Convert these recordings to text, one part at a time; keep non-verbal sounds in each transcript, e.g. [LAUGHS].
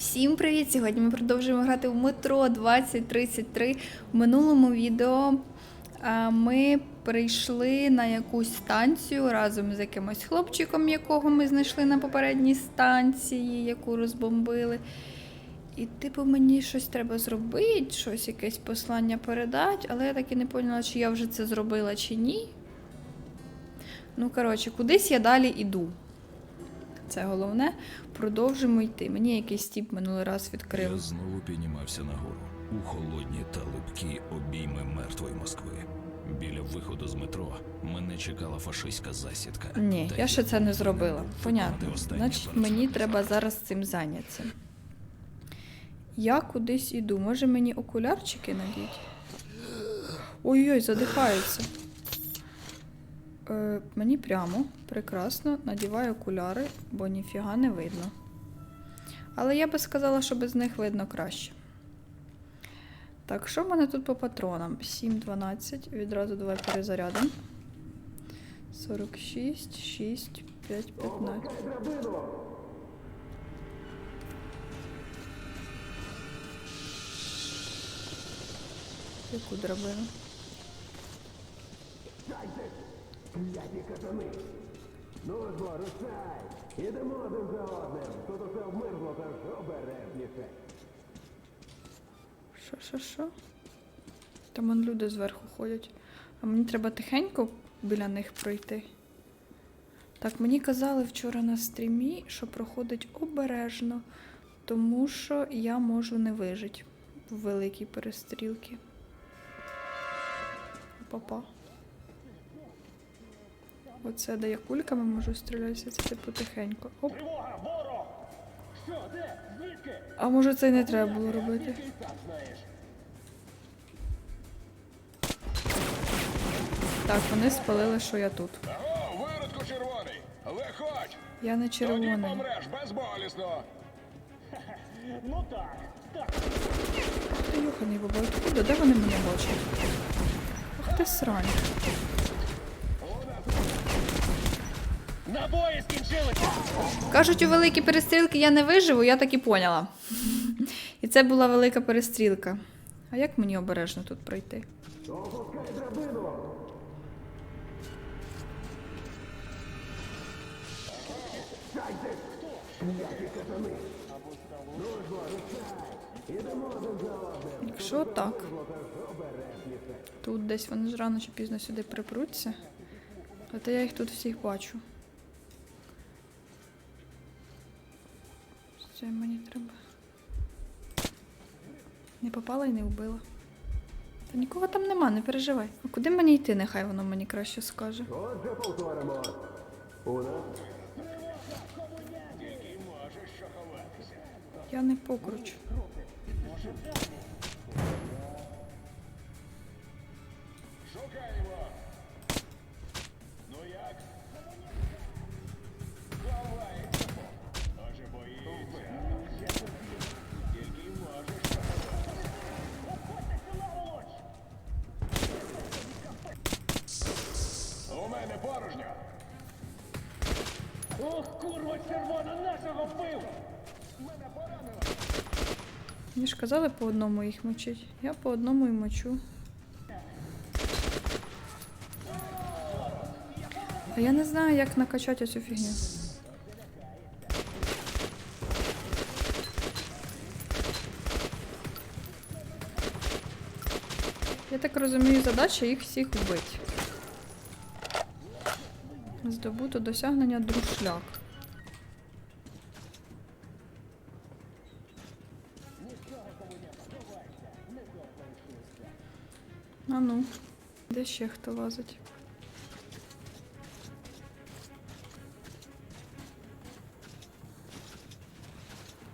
Всім привіт! Сьогодні ми продовжуємо грати в метро 2033. В минулому відео ми прийшли на якусь станцію разом з якимось хлопчиком, якого ми знайшли на попередній станції, яку розбомбили. І, типу, мені щось треба зробити, щось якесь послання передати, але я так і не поняла, чи я вже це зробила, чи ні. Ну, коротше, кудись я далі іду. Це головне. Продовжимо йти. Мені якийсь тіп минулий раз відкрив. Я знову піднімався нагору у холодні та липкі обійми мертвої Москви. Біля виходу з метро мене чекала фашистська засідка. Ні, Та я ще це не зробила. Понятно. Значить, мені треба зараз цим зайнятися. Я кудись іду. Може мені окулярчики надіть? Ой-ой, задихаються. Е, мені прямо, прекрасно, надіваю окуляри, бо ніфіга не видно. Але я би сказала, що без них видно краще. Так, що в мене тут по патронам? 7-12. Відразу давай перезарядимо. 46, 6, 5, 15. Яку драбину? Ну ж, бо, рушай! Ідемо один за одним. Тут усе вмерло, тож обережніше. Що, що, що? Там он люди зверху ходять. А мені треба тихенько біля них пройти. Так, мені казали вчора на стрімі, що проходить обережно, тому що я можу не вижити в великій перестрілці. Папа. Оце де я кульками можу стрілятися, це типу тихенько. Оп. А може це й не треба було робити? Так вони спалили, що я тут. Виродку червоний! Виходь! Я не Тоді червоний. помреш безболісно! [LAUGHS] Ну так, так. Ти юханий бабай, откуда? Де вони мене бачать? Ах ти срань. Набої скінчилися! Кажуть, у великій перестрілки я не виживу, я так і поняла. І це була велика перестрілка. А як мені обережно тут пройти? Якщо так. Тут десь вони ж рано чи пізно сюди припруться. А то я їх тут всіх бачу. Це мені треба. Не попала і не вбила. Та нікого там нема, не переживай. А куди мені йти? Нехай воно мені краще скаже. Отже, повторимо. У нас Я не покручу. Шукаємо! У мене порожньо! Ох, курва червона, нашого пива! Мене поранило! Мені ж казали по одному їх мочить. Я по одному і мочу. А я не знаю, як накачати цю фігню. Я так розумію, задача їх всіх вбити. Здобуто досягнення друшляк. А ну, де ще хто лазить?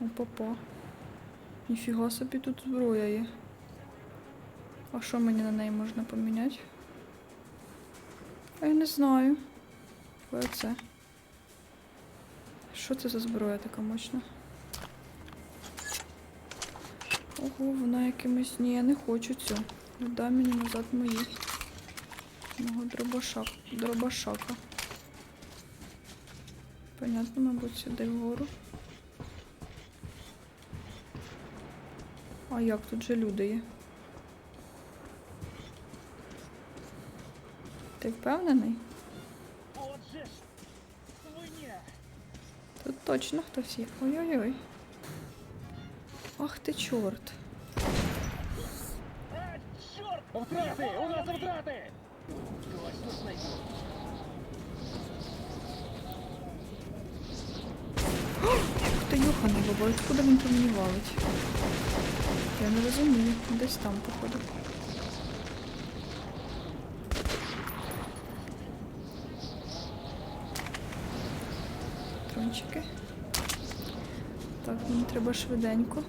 Опа-па. Ніфіга собі тут зброя є. А що мені на неї можна поміняти? Я не знаю. Оце. Що це за зброя така мощна? Ого, вона якимось. Ні, я не хочу цю. Дай мені назад мої. Мого дробашак. дробашака. Понятно, мабуть, сюди вгору. А як тут же люди є? Ти впевнений? Тут точно хтось є. Ой-ой-ой. Ах ти чорт. Чорт! Втрати! У нас втрати! Точно ти юханий баба, откуда він по мені валить? Я не розумію. Десь там, походу. Трончики. Так, мені треба швиденько.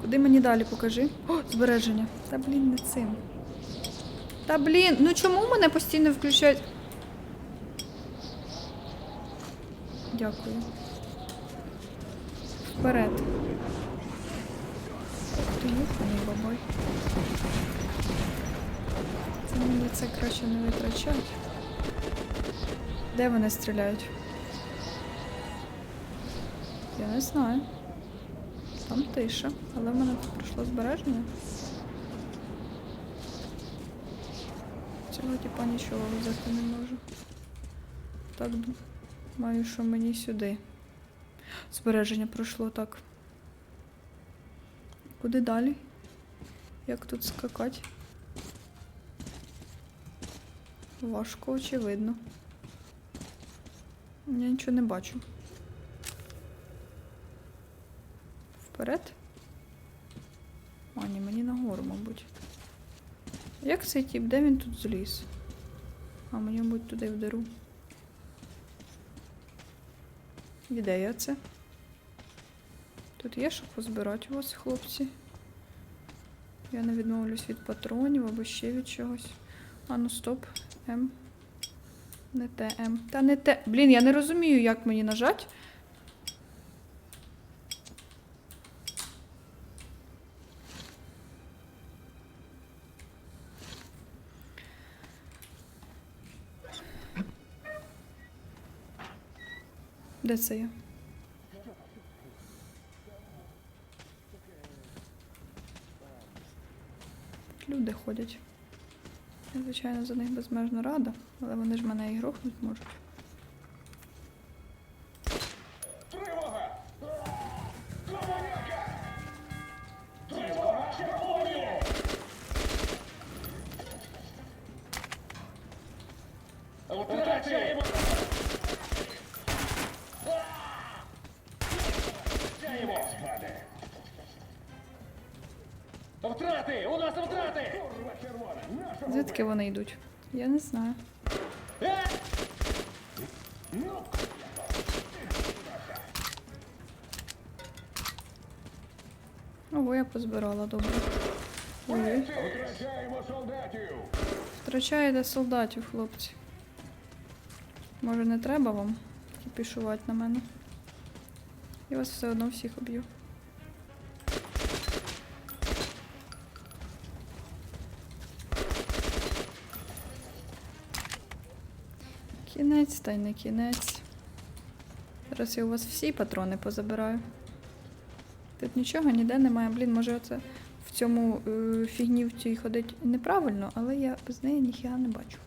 Куди мені далі покажи? О, збереження. Та блін, не цим. Та блін, ну чому мене постійно включають? Дякую. Вперед. Ти юханий бабой. Це мені це краще не витрачати. Де вони стріляють? Я не знаю. Там тиша, але в мене тут пройшло збереження. Цього типа нічого взяти не можу. Так, думаю, що мені сюди. Збереження пройшло так. Куди далі? Як тут скакати? Важко, очевидно. Я нічого не бачу. Вперед? А, ні, мені нагору, мабуть. Як цей тип? Де він тут зліз? А, мені, мабуть, туди вдеру. Ідея це. Тут є що позбирати у вас, хлопці. Я не відмовлюсь від патронів або ще від чогось. А ну стоп. М. Не те М. Та не те. Блін, я не розумію, як мені нажать. Де це я? Люди ходять. Я, звичайно, за них безмежно рада, але вони ж мене і грохнуть можуть. Втрачаємо! Втрати! У нас втрати! Звідки вони йдуть? Я не знаю. Е! Ого, я позбирала добре. Ой, втрачаєте солдатів, хлопці. Може, не треба вам кіпішувати на мене? Я вас все одно всіх об'ю. Кінець та й не кінець. Зараз я у вас всі патрони позабираю. Тут нічого ніде немає. Блін, може оце в цьому е, фігні в цій ходить неправильно, але я без неї ніхіга не бачу.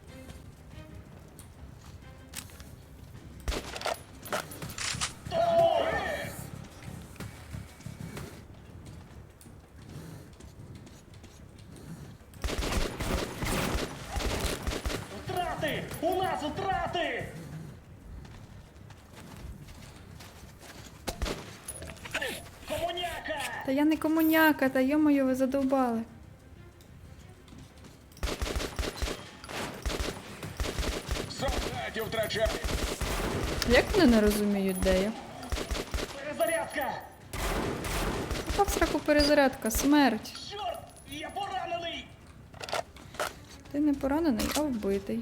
Комуняка, та йо-моє, ви задовбали. Солдатів втрачаємо! Як вони не розуміють, де я? Перезарядка! В сраку перезарядка, смерть. Чорт! Я поранений! Ти не поранений, а вбитий.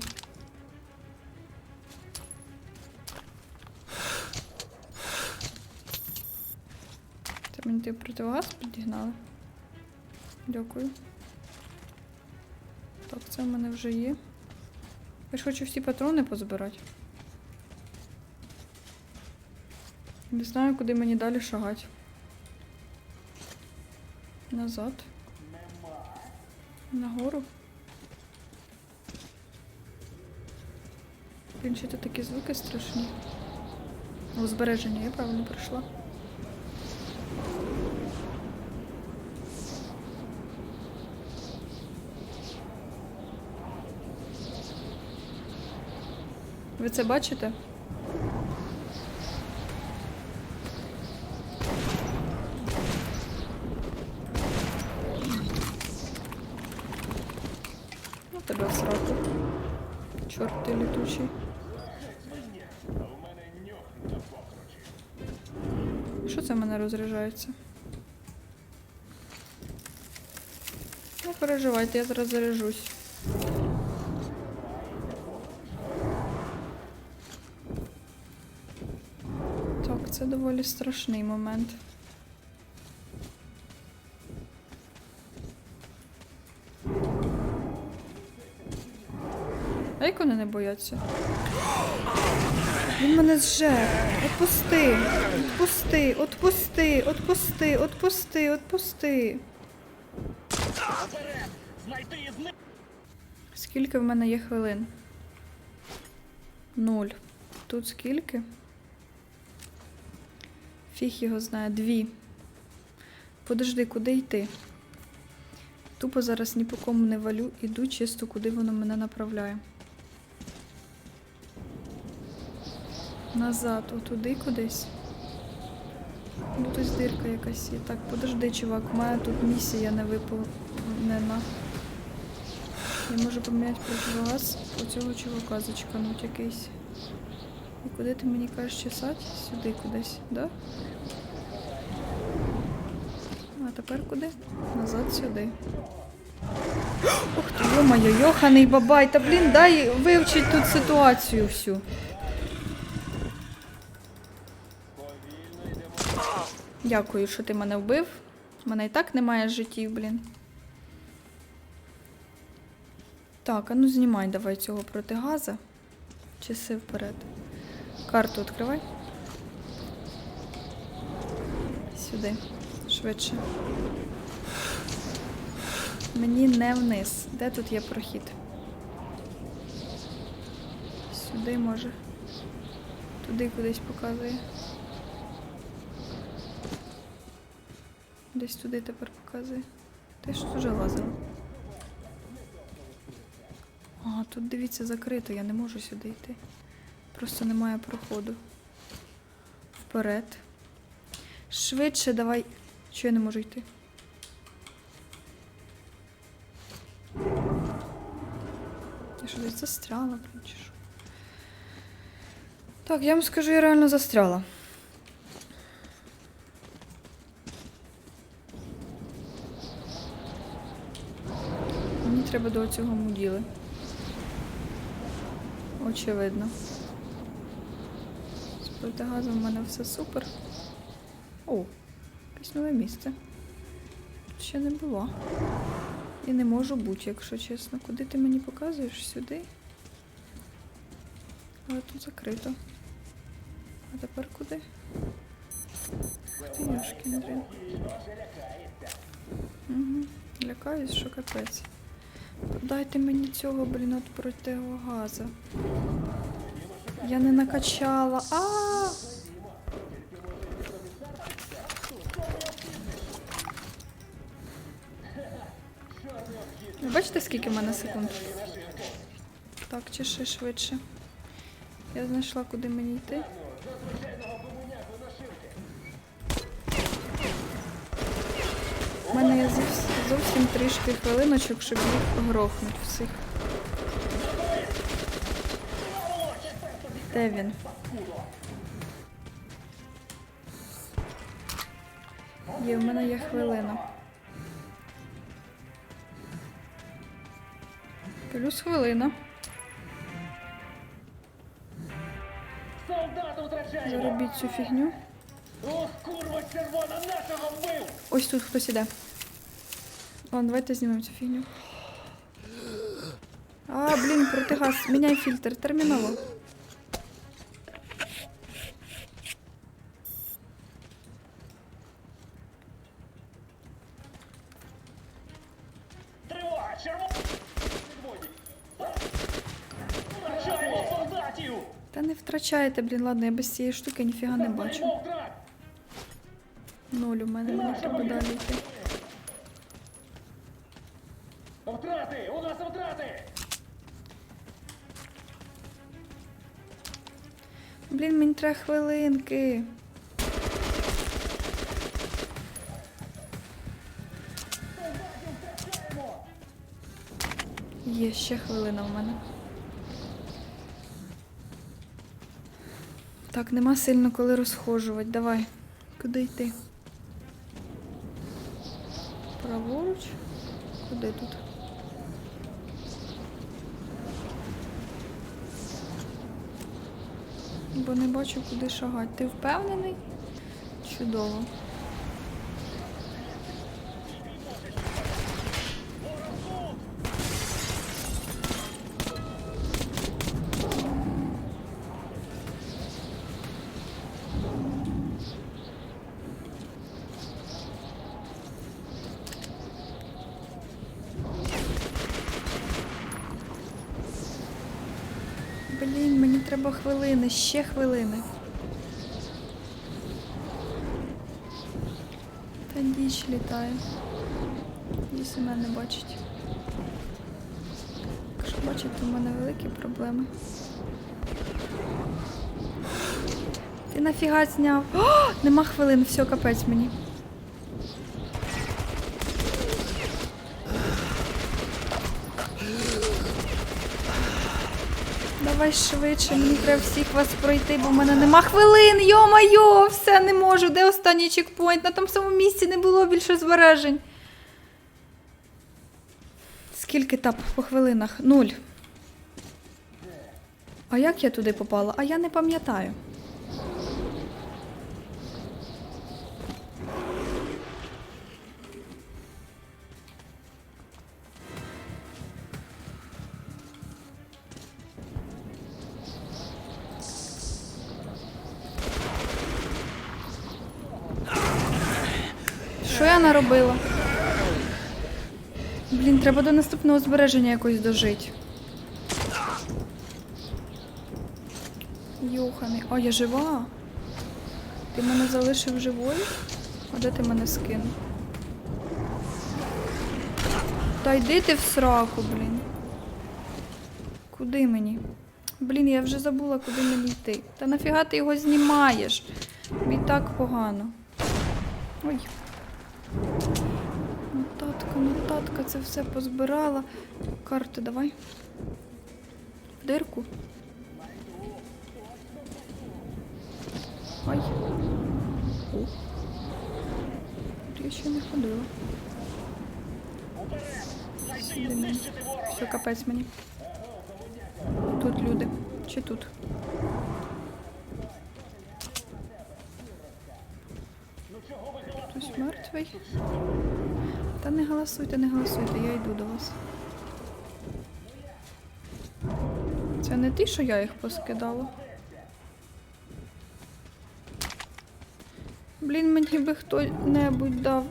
Ти противогаз підігнали. Дякую. Так, це в мене вже є. Я ж хочу всі патрони позбирати. Не знаю, куди мені далі шагати. Назад. Нагору. Блін, що такі звуки страшні. У збереження я правильно прийшла. Ви це бачите? Ну тебе в сраку. Чорт ти літучий. Що це в мене розряджається? Не переживайте, я зараз заряжусь. Це доволі страшний момент. А як вони не бояться? Він мене зжер. Отпусти. Отпусти, отпусти, отпусти, отпусти, отпусти. Скільки в мене є хвилин? Нуль. Тут скільки? Фіг його знає. Дві. Подожди, куди йти? Тупо зараз ні по кому не валю, іду чисто, куди воно мене направляє. Назад, отуди кудись. Ну, тут дирка якась є. Так, подожди, чувак, мене тут місія не виповнена. Я можу поміняти противогаз у цього чувака зачекануть якийсь. І куди ти мені кажеш чесать? Сюди кудись, да? А тепер куди? Назад сюди. Ух ти, йо-моє, йоханий бабай, та блін, дай вивчить тут ситуацію всю. Дякую, що ти мене вбив. У мене і так немає життів, блін. Так, а ну знімай давай цього протигаза. Часи вперед. Карту відкривай. Сюди. Швидше. Мені не вниз. Де тут є прохід? Сюди може. Туди кудись показує. Десь туди тепер показує. Ти ж вже лазила. А, тут дивіться закрито, я не можу сюди йти. Просто немає проходу. Вперед. Швидше давай. Що я не можу йти? Я що десь застряла, чи що? Так, я вам скажу, я реально застряла. Мені треба до цього муділи. Очевидно. З протигазом в мене все супер. О, якесь нове місце. Тут ще не було. І не можу бути, якщо чесно. Куди ти мені показуєш? Сюди? Але тут закрито. А тепер куди? Ух ти, Йошкін, блін. Угу. Лякаюсь, що капець. Дайте мені цього, блін, от противогаза. Я не накачала. А! Ви бачите, скільки в мене секунд? Так, ще швидше. Я знайшла, куди мені йти. У мене є зовсім трішки хвилиночок, щоб їх грохнути всіх. Де він? Є, в мене є хвилина. Плюс хвилина. Заробіть цю фігню. Ох, курва червона, нашого вбив! Ось тут хтось іде. Ладно, давайте знімемо цю фігню. А, блін, протигаз. Міняй фільтр. Терміново. Та блін, ладно, я без цієї штуки ніфіга не бачу. Нуль у мене не треба далі йти. Втрати! У нас втрати! Блін, мені треба хвилинки. Є ще хвилина в мене. Так, нема сильно коли розхожувати. Давай. Куди йти? Праворуч? Куди тут? Бо не бачу, куди шагати. Ти впевнений? Чудово. Хвилини, ще хвилини. Та діч літає. Дійсно мене не бачить. Якщо бачить, то в мене великі проблеми. Ти нафіга зняв? О, нема хвилин, все, капець мені. Давай швидше, мені треба всіх вас пройти, бо в мене нема хвилин. Йо-майо, все не можу. Де останній чекпоінт? На тому самому місці не було більше збережень. Скільки тап по хвилинах? Нуль. А як я туди попала? А я не пам'ятаю. Що я наробила? Блін, треба до наступного збереження якось дожити. Йоханий. А, я жива. Ти мене залишив живою? А де ти мене скинув? Та йди ти в сраку, блін. Куди мені? Блін, я вже забула, куди мені йти. Та нафіга ти його знімаєш? Мені так погано. Ой. Нотатка, це все позбирала. Карти давай. В дирку. Ой. О. Тут я ще не ходила. Сюди. Все, капець мені. Тут люди. Чи тут? Хтось мертвий. Та не голосуйте, не голосуйте, я йду до вас. Це не ті, що я їх поскидала. Блін, мені би хто-небудь дав.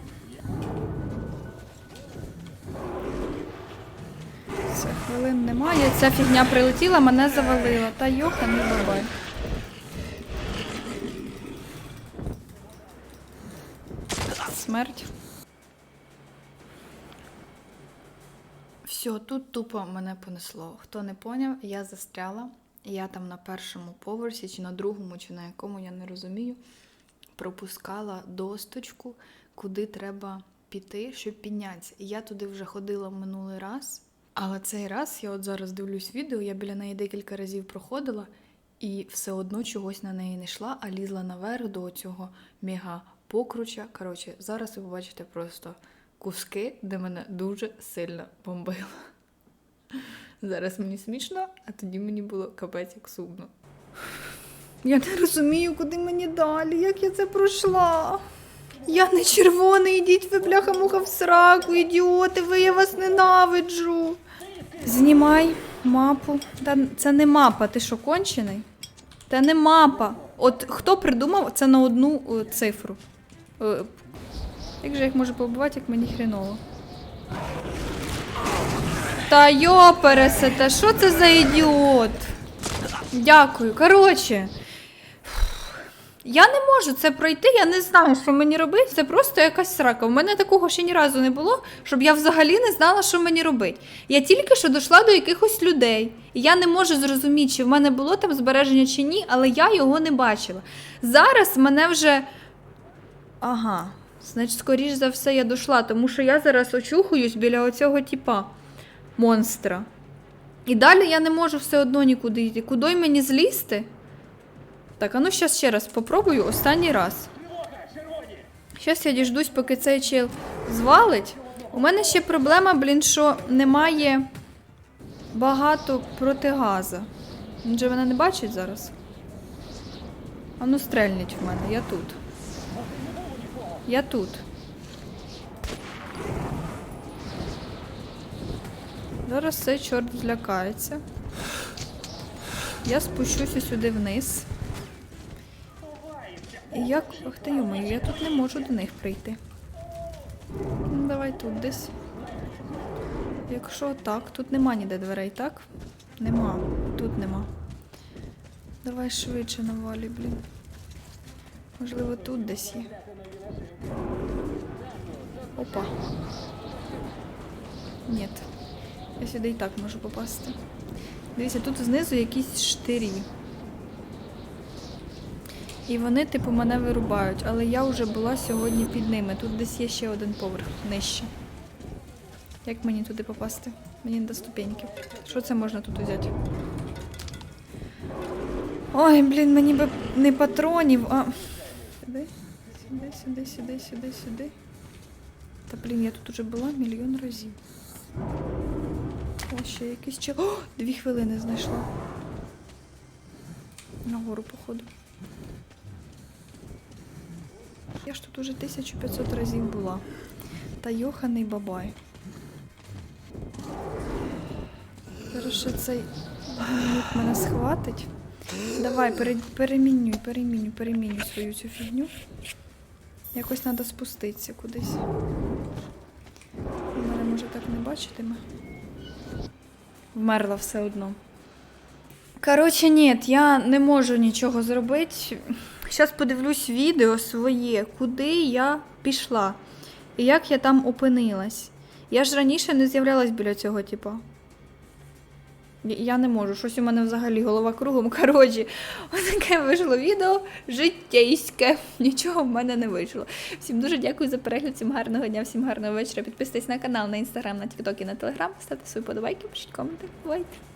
Це хвилин немає. Ця фігня прилетіла, мене завалила. Та йоха, не бабай. Смерть. Все, тут тупо мене понесло. Хто не поняв, я застряла. Я там на першому поверсі, чи на другому, чи на якому, я не розумію, пропускала досточку, куди треба піти, щоб піднятися. Я туди вже ходила минулий раз. Але цей раз я от зараз дивлюсь відео, я біля неї декілька разів проходила і все одно чогось на неї не йшла, а лізла наверх до цього мега покруча. Коротше, зараз ви побачите просто куски, де мене дуже сильно бомбило. Зараз мені смішно, а тоді мені було капець як сумно. Я не розумію, куди мені далі, як я це пройшла. Я не червоний, ідіть ви бляха-муха в сраку, ідіоти, ви я вас ненавиджу. Знімай мапу. Та це не мапа, ти що, кончений? Та не мапа. От хто придумав це на одну е, цифру? Як же я їх можу побувати, як мені хріново? Та йопересете, що це за ідіот? Дякую. Коротше. Я не можу це пройти, я не знаю, що мені робити. Це просто якась срака. У мене такого ще ні разу не було, щоб я взагалі не знала, що мені робити. Я тільки що дійшла до якихось людей. І я не можу зрозуміти, чи в мене було там збереження чи ні, але я його не бачила. Зараз мене вже. Ага. Значить, скоріш за все, я дійшла, тому що я зараз очухуюсь біля оцього типа монстра. І далі я не можу все одно нікуди йти. Куди мені злізти? Так, а ну зараз ще раз попробую останній раз. Зараз я діждусь, поки цей чел звалить. У мене ще проблема, блін, що немає багато протигаза. Він же мене не бачить зараз. А ну стрельніть в мене, я тут. Я тут. Зараз цей чорт злякається. Я спущуся сюди вниз. І як. Ах ти йомаю, я тут не можу до них прийти. Ну, давай тут десь. Якщо так, тут нема ніде дверей, так? Нема. Тут нема. Давай швидше навалі, блін. Можливо, тут десь є. Опа. Ні. Я сюди і так можу попасти. Дивіться, тут знизу якісь штирі. І вони, типу, мене вирубають, але я вже була сьогодні під ними. Тут десь є ще один поверх нижче. Як мені туди попасти? Мені не до ступеньки. Що це можна тут взяти? Ой, блін, мені би не патронів, а. Сюди, сюди, сюди, сюди, сюди, сюди. Та блін, я тут уже була мільйон разів. О, ще якийсь чел. О, дві хвилини знайшла. Нагору, походу. Я ж тут уже 1500 разів була. Та йоханий бабай. Хорошо, цей гномик мене схватить. Давай, пере, перемінюй, перемінюй, перемінюй свою цю фігню. Якось треба спуститися кудись. Він Мене може так не бачитиме. Вмерла все одно. Коротше, ні, я не можу нічого зробити. Зараз подивлюсь відео своє, куди я пішла і як я там опинилась. Я ж раніше не з'являлась біля цього, типа. Я- не можу, щось у мене взагалі голова кругом. [LAUGHS] Коротше, таке вийшло відео життєйське. Нічого в мене не вийшло. Всім дуже дякую за перегляд, всім гарного дня, всім гарного вечора. Підписуйтесь на канал, на інстаграм, на тікток і на телеграм. Ставте свої подобайки, пишіть коменти. Бувайте!